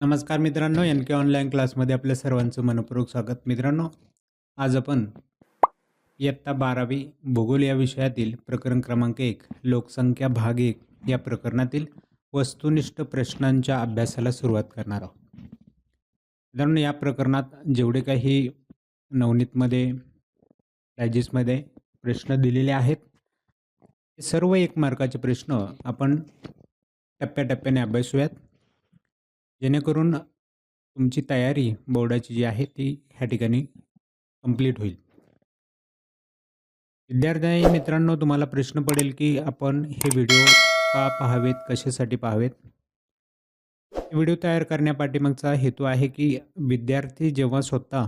नमस्कार मित्रांनो एन के ऑनलाईन क्लासमध्ये आपल्या सर्वांचं मनपूर्वक स्वागत. मित्रांनो आज आपण इयत्ता बारावी भूगोल या विषयातील प्रकरण क्रमांक एक लोकसंख्या भाग एक या प्रकरणातील वस्तुनिष्ठ प्रश्नांच्या अभ्यासाला सुरुवात करणार आहोत. मित्रांनो या प्रकरणात जेवढे काही नवनीतमध्ये डायजेस्टमध्ये प्रश्न दिलेले आहेत हे सर्व एक मार्काचे प्रश्न आपण टप्प्याटप्प्याने अभ्यासूयात. जेणेकरून तुमची तयारी बोर्डाची जी आहे ती ह्या ठिकाणी कंप्लीट होईल. विद्यार्थी मित्रांनो तुम्हाला प्रश्न पडेल की आपण हे व्हिडिओ का पाहावेत कशासाठी पाहावेत? व्हिडिओ तयार करण्यापाठीमागचा हेतू आहे की विद्यार्थी जेव्हा स्वतः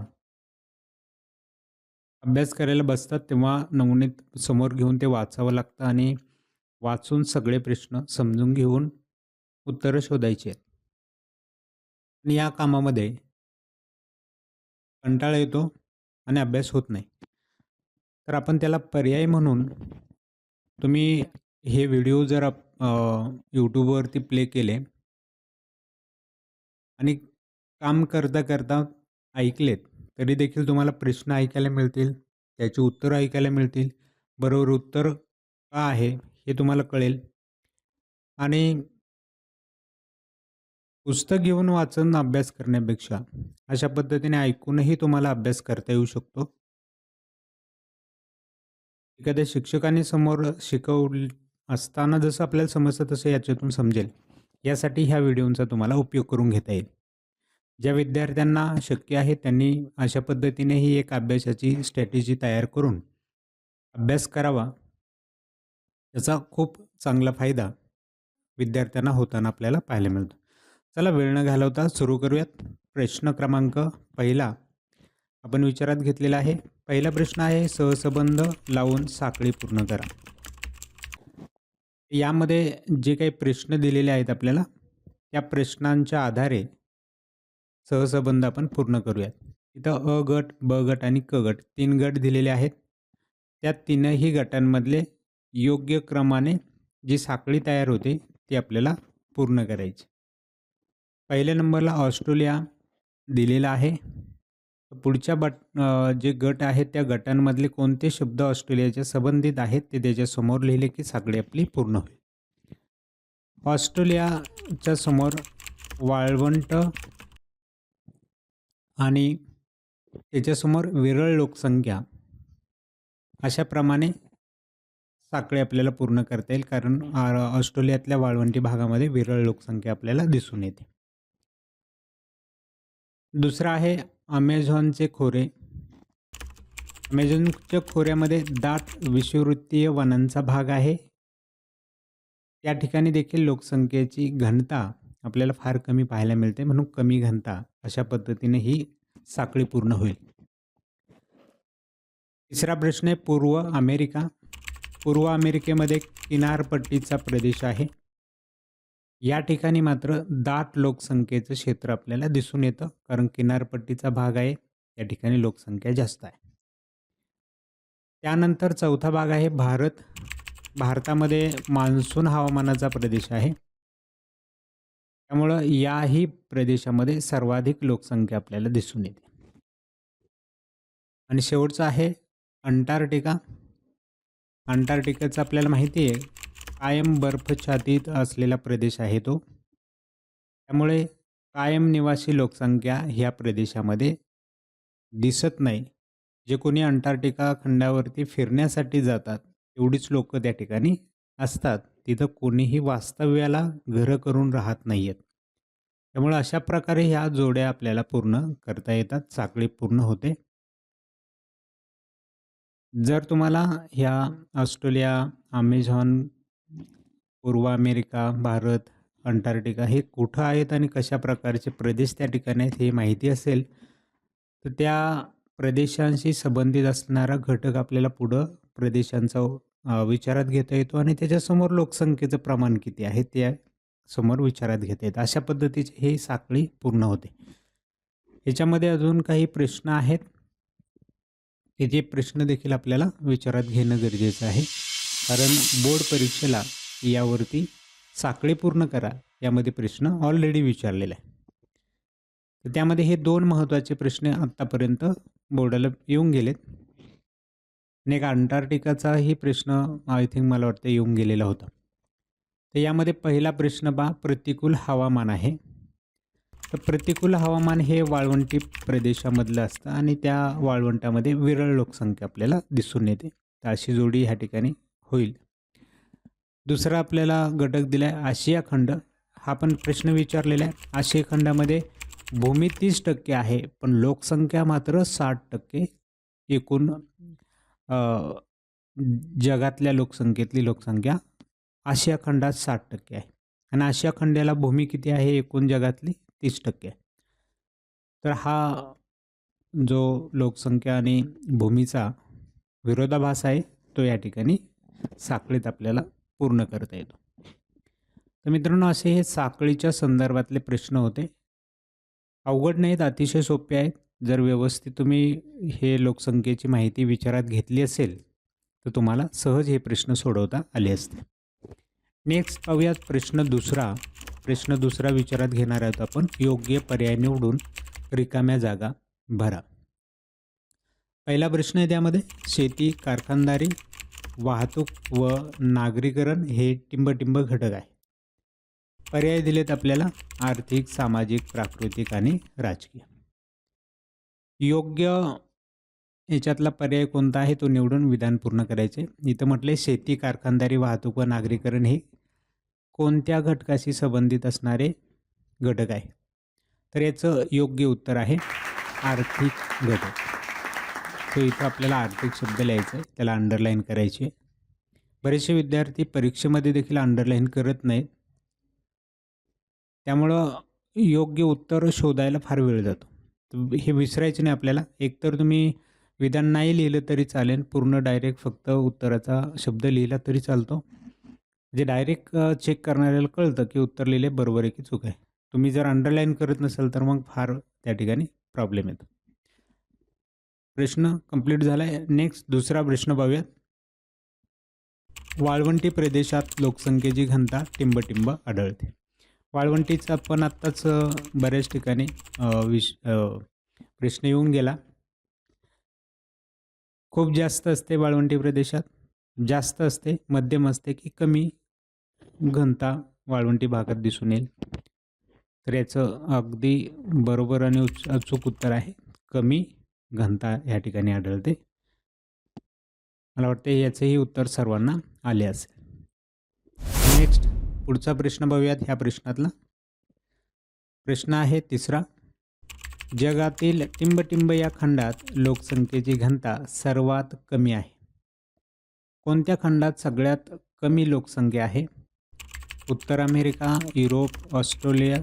अभ्यास करायला बसतात तेव्हा नमुनेत समोर घेऊन ते वाचावं लागतं आणि वाचून सगळे प्रश्न समजून घेऊन उत्तरं शोधायची आहेत. आणि या कामामध्ये कंटाळा येतो आणि अभ्यास होत नाही. तर आपण त्याला पर्याय म्हणून तुम्ही हे व्हिडिओ जर यूट्यूबवरती प्ले केले आणि काम करता करता ऐकलेत तरी देखील तुम्हाला प्रश्न ऐकायला मिळतील त्याची उत्तरं ऐकायला मिळतील बरोबर उत्तर का आहे हे तुम्हाला कळेल. आणि पुस्तक घेऊन वाचन अभ्यास करण्यापेक्षा अशा पद्धतीने ऐकूनही तुम्हाला अभ्यास करता येऊ शकतो. एखाद्या शिक्षकाने समोर शिकव असताना जसं आपल्याला समजतं तसं याच्यातून समजेल. यासाठी ह्या व्हिडिओचा तुम्हाला उपयोग करून घेता येईल. ज्या विद्यार्थ्यांना शक्य आहे त्यांनी अशा पद्धतीने ही एक अभ्यासाची स्ट्रॅटेजी तयार करून अभ्यास करावा. त्याचा खूप चांगला फायदा विद्यार्थ्यांना होताना आपल्याला पाहायला मिळतो. चला वेळ न घालवता सुरू करूयात. प्रश्न क्रमांक पहिला. आपण विचारात घेतलेला आहे. पहिला प्रश्न आहे सहसंबंध लावून साखळी पूर्ण करा. यामध्ये जे काही प्रश्न दिलेले आहेत आपल्याला त्या प्रश्नांच्या आधारे सहसंबंध आपण पूर्ण करूयात. इथं अ गट ब गट आणि क गट तीन गट दिलेले आहेत. त्या तीनही गटांमधले योग्य क्रमाने जी साखळी तयार होते ती आपल्याला पूर्ण करायची. पहिल्या नंबरला ऑस्ट्रेलिया दिलेला आहे. पुढच्या बट जे गट आहेत त्या गटांमधले कोणते शब्द ऑस्ट्रेलियाच्या संबंधित आहेत ते त्याच्यासमोर लिहिले की साखळी आपली पूर्ण होईल. ऑस्ट्रेलियाच्या समोर वाळवंट आणि त्याच्यासमोर विरळ लोकसंख्या अशाप्रमाणे साखळी आपल्याला पूर्ण करता येईल कारण ऑस्ट्रेलियातल्या वाळवंटी भागामध्ये विरळ लोकसंख्या आपल्याला दिसून येते. दुसरं आहे अमेझॉनचे खोरे. अमेझॉनच्या खोऱ्यामध्ये दाट विषुवृत्तीय वनांचा भाग आहे. त्या ठिकाणी देखील लोकसंख्येची घनता आपल्याला फार कमी पाहायला मिळते म्हणून कमी घनता अशा पद्धतीने ही साखळी पूर्ण होईल. तिसरा प्रश्न आहे पूर्व अमेरिका. पूर्व अमेरिकेमध्ये किनारपट्टीचा प्रदेश आहे. या ठिकाणी मात्र दाट लोकसंख्येचं क्षेत्र आपल्याला दिसून येतं. कारण किनारपट्टीचा भाग आहे. या ठिकाणी लोकसंख्या जास्त आहे. त्यानंतर चौथा भाग आहे भारत. भारतामध्ये मान्सून हवामानाचा प्रदेश आहे. त्यामुळं याही प्रदेशामध्ये सर्वाधिक लोकसंख्या आपल्याला दिसून येते. आणि शेवटचं आहे अंटार्क्टिका. अंटार्क्टिकाचं आपल्याला माहिती आहे कायम बर्फछातीत असलेला प्रदेश आहे तो. त्यामुळे कायम निवासी लोकसंख्या ह्या प्रदेशामध्ये दिसत नाही. जे कोणी अंटार्क्टिका खंडावरती फिरण्यासाठी जातात एवढीच लोक त्या ठिकाणी असतात. तिथं कोणीही वास्तव्याला घरं करून राहत नाही आहेत त्यामुळे अशा प्रकारे ह्या जोड्या आपल्याला पूर्ण करता येतात साखळी पूर्ण होते. जर तुम्हाला ह्या ऑस्ट्रेलिया अमेझॉन पूर्व अमेरिका भारत अंटार्क्टिका हे कुठं आहेत आणि कशा प्रकारचे प्रदेश त्या ठिकाणी आहेत हे माहिती असेल तर त्या प्रदेशांशी संबंधित असणारा घटक आपल्याला पुढं प्रदेशांचा विचारात घेता येतो आणि त्याच्यासमोर लोकसंख्येचं प्रमाण किती आहे त्या समोर विचारात घेता येतं. अशा पद्धतीची हे साखळी पूर्ण होते. याच्यामध्ये अजून काही प्रश्न आहेत की जे प्रश्न देखील आपल्याला विचारात घेणं गरजेचं आहे. कारण बोर्ड परीक्षेला यावरती साखळी पूर्ण करा यामध्ये प्रश्न ऑलरेडी विचारलेला आहे तर त्यामध्ये हे दोन महत्त्वाचे प्रश्न आत्तापर्यंत बोर्डाला येऊन गेलेत. आणि एक अंटार्क्टिकाचाही प्रश्न आय थिंक मला वाटतं येऊन गेलेला होता. तर यामध्ये पहिला प्रश्न बा प्रतिकूल हवामान आहे. तर प्रतिकूल हवामान हे वाळवंटी प्रदेशामधलं असतं आणि त्या वाळवंटामध्ये विरळ लोकसंख्या आपल्याला दिसून येते. तर अशी जोडी ह्या ठिकाणी होईल. दुसरा आपल्याला घटक दिला आहे आशिया खंड. हा पण प्रश्न विचारलेला आहे. आशिया खंडामध्ये भूमी तीस टक्के आहे पण लोकसंख्या मात्र साठ टक्के एकूण जगातल्या लोकसंख्येतली लोकसंख्या आशिया खंडात साठ टक्के आहे. आणि आशिया खंडाला भूमी किती आहे एकूण जगातली? तीस टक्के आहे. तर हा जो लोकसंख्या आणि भूमीचा विरोधाभास आहे तो या ठिकाणी साखळीत आपल्याला पूर्ण करता येतो. तर मित्रांनो असे हे साखळीच्या संदर्भातले प्रश्न होते. अवघड नाहीत अतिशय सोपे आहेत. जर व्यवस्थित तुम्ही हे लोकसंख्येची माहिती विचारात घेतली असेल तर तुम्हाला सहज हे प्रश्न सोडवता आले असते. नेक्स्ट पाहूयात प्रश्न दुसरा. प्रश्न दुसरा विचारात घेणार आहोत आपण. योग्य पर्याय निवडून रिकाम्या जागा भरा. पहिला प्रश्न आहे त्यामध्ये. शेती कारखानदारी वाहतूक व नागरीकरण हे टिंबटिंब घटक आहे. पर्याय दिलेत आपल्याला आर्थिक सामाजिक प्राकृतिक आणि राजकीय. योग्य याच्यातला पर्याय कोणता आहे तो निवडून विधान पूर्ण करायचे. इथं म्हटले शेती कारखानदारी वाहतूक व नागरीकरण हे कोणत्या घटकाशी संबंधित असणारे घटक आहे? तर याचं योग्य उत्तर आहे आर्थिक घटक. तो इथं आपल्याला आर्थिक शब्द लिहायचा आहे त्याला अंडरलाईन करायची आहे. बरेचसे विद्यार्थी परीक्षेमध्ये देखील अंडरलाईन करत नाहीत. त्यामुळं योग्य उत्तर शोधायला फार वेळ जातो. हे विसरायचे नाही आपल्याला. एकतर तुम्ही विधान नाही लिहिलं तरी चालेल पूर्ण डायरेक्ट फक्त उत्तराचा शब्द लिहिला तरी चालतो. म्हणजे डायरेक्ट चेक करणाऱ्याला कळतं की उत्तर लिहिले बरोबर आहे की चूक आहे. तुम्ही जर अंडरलाईन करत नसाल तर मग फार त्या ठिकाणी प्रॉब्लेम येतो. प्रश्न कंप्लीट झाला आहे नेक्स्ट दुसरा प्रश्न पाहूयात वाळवंटी प्रदेशात लोकसंख्येची घनता टिंबटिंब आढळते. वाळवंटीचा पण आत्ताच बऱ्याच ठिकाणी विश प्रश्न येऊन गेला. खूप जास्त असते वाळवंटी प्रदेशात. जास्त असते मध्यम असते की कमी घनता वाळवंटी भागात दिसून येईल. तर याचं अगदी बरोबर आणि उच- अचूक उत्तर आहे. कमी घनता या ठिकाणी आढळते. मला वाटते याचंही उत्तर सर्वांना आले असेल. नेक्स्ट पुढचा प्रश्न बघूयात ह्या प्रश्नातला. प्रश्न आहे तिसरा. जगातील टिंबटिंब या खंडात लोकसंख्येची घनता सर्वात कमी आहे. कोणत्या खंडात सगळ्यात कमी लोकसंख्या आहे? उत्तर अमेरिका युरोप ऑस्ट्रेलिया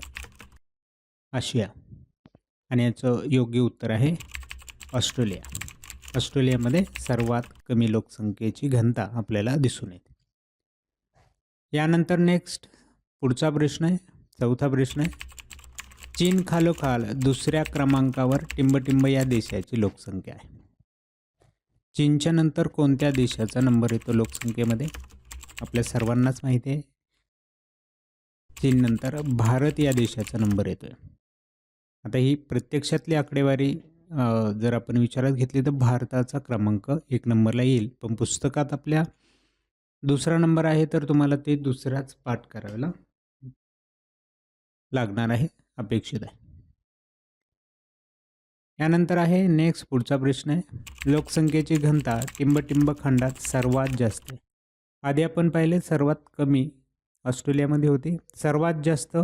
आशिया. आणि याचं योग्य उत्तर आहे ऑस्ट्रेलिया. ऑस्ट्रेलियामध्ये सर्वात कमी लोकसंख्येची घनता आपल्याला दिसून येते. यानंतर नेक्स्ट पुढचा प्रश्न आहे चौथा प्रश्न आहे. चीन खालोखाल दुसऱ्या क्रमांकावर टिंबटिंब या देशाची लोकसंख्या आहे. चीनच्या नंतर कोणत्या देशाचा नंबर येतो लोकसंख्येमध्ये? आपल्या सर्वांनाच माहिती आहे. चीननंतर भारत या देशाचा नंबर येतोय. आता ही प्रत्यक्षातली आकडेवारी जर आपण विचारात घेतली तर भारताचा क्रमांक एक नंबरला येईल. पण पुस्तकात आपल्या दुसरा नंबर आहे तर तुम्हाला ते दुसराच पाठ करायला लागणार आहे. अपेक्षित आहे. यानंतर आहे नेक्स्ट पुढचा प्रश्न आहे. लोकसंख्येची घनता टिंबटिंब खंडात सर्वात जास्त आहे. आधी आपण पाहिले सर्वात कमी ऑस्ट्रेलियामध्ये होती. सर्वात जास्त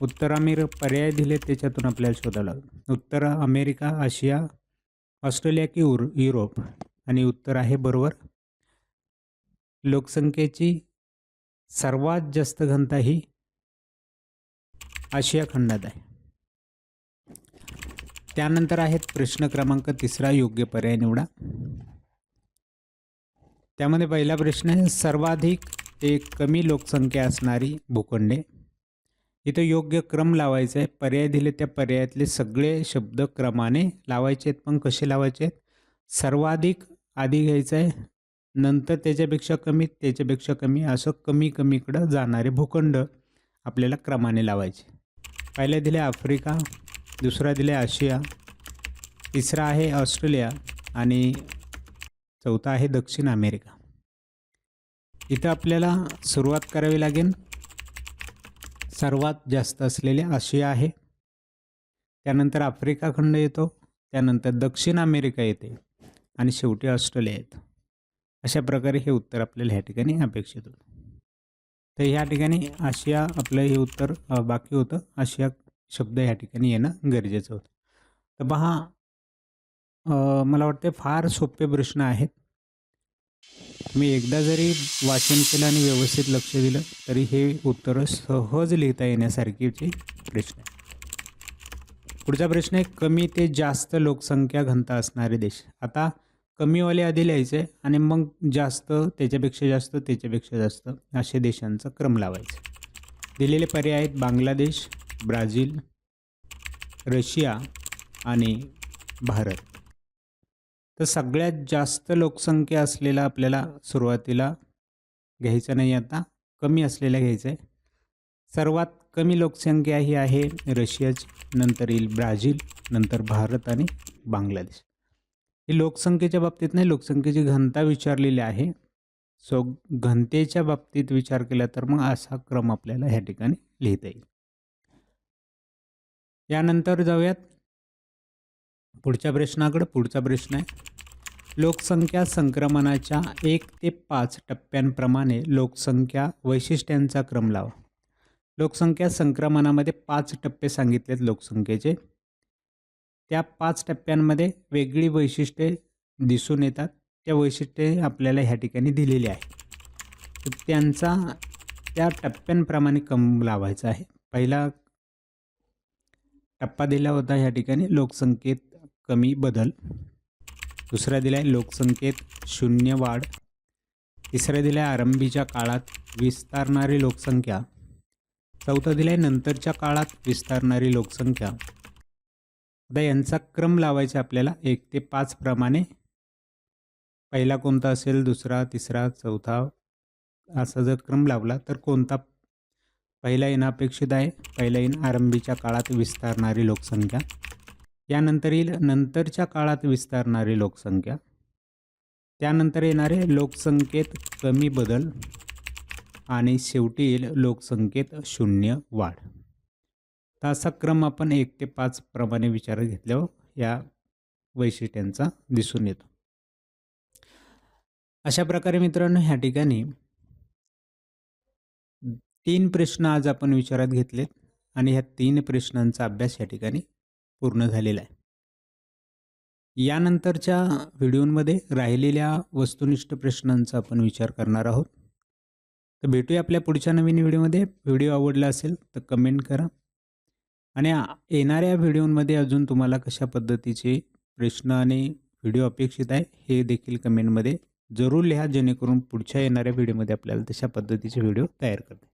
उत्तर अमेर पर्याय दिले त्याच्यातून आपल्याला शोधावं लागेल उत्तर अमेरिका आशिया ऑस्ट्रेलिया की उर युरोप. आणि उत्तर आहे बरोबर. लोकसंख्येची सर्वात जास्त घनता ही आशिया खंडात आहे. त्यानंतर आहेत प्रश्न क्रमांक तिसरा योग्य पर्याय निवडा. त्यामध्ये पहिला प्रश्न आहे सर्वाधिक एक कमी लोकसंख्या असणारी भूखंडे. इथं योग्य क्रम लावायचा आहे. पर्याय दिले त्या पर्यायातले सगळे शब्द क्रमाने लावायचे आहेत. पण कसे लावायचे आहेत? सर्वाधिक आधी घ्यायचं आहे. नंतर त्याच्यापेक्षा कमी त्याच्यापेक्षा कमी असं कमी कमीकडं जाणारे भूखंड आपल्याला क्रमाने लावायचे. पहिल्या दिले आफ्रिका दुसरा दिले आहे आशिया तिसरा आहे ऑस्ट्रेलिया आणि चौथा आहे दक्षिण अमेरिका. इथं आपल्याला सुरुवात करावी लागेल. सर्वात जास्त असलेले आशिया आहे. त्यानंतर आफ्रिका खंड येतो. त्यानंतर दक्षिण अमेरिका येते. आणि शेवटी ऑस्ट्रेलिया येतं. अशा प्रकारे हे उत्तर आपल्याला ह्या ठिकाणी अपेक्षित होतं. तर ह्या ठिकाणी आशिया आपलं हे उत्तर बाकी होतं. आशिया शब्द ह्या ठिकाणी येणं गरजेचं होतं. तर पहा मला वाटते फार सोपे प्रश्न आहेत. मी एकदा जरी वाचन केलं आणि व्यवस्थित लक्ष दिलं तरी हे उत्तरं सहज लिहिता येण्यासारखीचे प्रश्न आहे. पुढचा प्रश्न आहे कमी ते जास्त लोकसंख्या घनता असणारे देश. आता कमीवाले आधी लिहायचे आणि मग जास्त त्याच्यापेक्षा जास्त त्याच्यापेक्षा जास्त असे देशांचा क्रम लावायचा. दिलेले पर्याय आहेत बांगलादेश ब्राझील रशिया आणि भारत. तर सगळ्यात जास्त लोकसंख्या असलेला आपल्याला सुरुवातीला घ्यायचं नाही आता. कमी असलेला घ्यायचं आहे. सर्वात कमी लोकसंख्या ही आहे रशियाची नंतर येईल ब्राझील नंतर भारत आणि बांगलादेश. ही लोकसंख्येच्या बाबतीत नाही लोकसंख्येची घनता विचारलेली आहे. सो घनतेच्या बाबतीत विचार केला तर मग असा क्रम आपल्याला ह्या ठिकाणी लिहिता येईल. यानंतर जाऊयात. पुढच्या प्रश्नाकडे पुढचा प्रश्न आहे. लोकसंख्या संक्रमणाच्या एक ते पाच टप्प्यांप्रमाणे लोकसंख्या वैशिष्ट्यांचा क्रम लावा. लोकसंख्या संक्रमणामध्ये पाच टप्पे सांगितलेत लोकसंख्येचे. त्या पाच टप्प्यांमध्ये वेगळी वैशिष्ट्ये दिसून येतात. त्या वैशिष्ट्ये आपल्याला ह्या ठिकाणी दिलेली आहे त्यांचा त्या टप्प्यांप्रमाणे कम लावायचा आहे. पहिला टप्पा दिला होता ह्या ठिकाणी लोकसंख्येत कमी बदल. दुसरा दिला आहे लोकसंख्येत शून्य वाढ. तिसरा दिला आहे आरंभीच्या काळात विस्तारणारी लोकसंख्या. चौथा दिला आहे नंतरच्या काळात विस्तारणारी लोकसंख्या. आता यांचा क्रम लावायचा आपल्याला एक ते पाच प्रमाणे. पहिला कोणता असेल? दुसरा तिसरा चौथा. असा जर क्रम लावला तर कोणता? पहिला येणं अपेक्षित आहे. पहिला येईन आरंभीच्या काळात विस्तारणारी लोकसंख्या. त्यानंतर येईल नंतरच्या काळात विस्तारणारी लोकसंख्या. त्यानंतर येणारे लोकसंख्येत कमी बदल आणि शेवटी येईल लोकसंख्येत शून्य वाढ. तर असा क्रम आपण एक ते पाच प्रमाणे विचारात घेतल्यावर हो, या वैशिष्ट्यांचा दिसून येतो. अशा प्रकारे मित्रांनो ह्या ठिकाणी तीन प्रश्न आज आपण विचारात घेतलेत आणि ह्या तीन प्रश्नांचा अभ्यास या ठिकाणी पूर्ण झालेला आहे. यानंतरच्या व्हिडिओमध्ये राहिलेल्या वस्तुनिष्ठ प्रश्नांचा आपण विचार करणार आहोत. तर भेटूया आपल्या पुढच्या नवीन व्हिडिओमध्ये. व्हिडिओ आवडला असेल तर कमेंट करा. आणि येणाऱ्या व्हिडिओमध्ये अजून तुम्हाला कशा पद्धतीचे प्रश्न आणि व्हिडिओ अपेक्षित आहे हे देखील कमेंटमध्ये जरूर लिहा जेणेकरून पुढच्या येणाऱ्या व्हिडिओमध्ये आपल्याला तशा पद्धतीचे व्हिडिओ तयार करते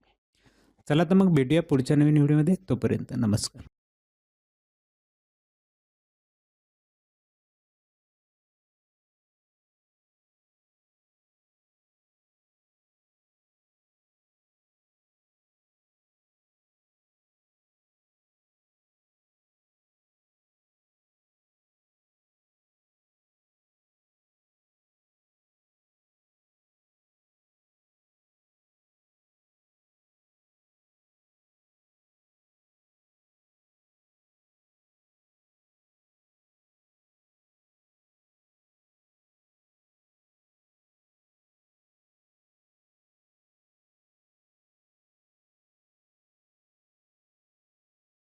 चला तर मग भेटूया पुढच्या नवीन व्हिडिओमध्ये. तोपर्यंत नमस्कार.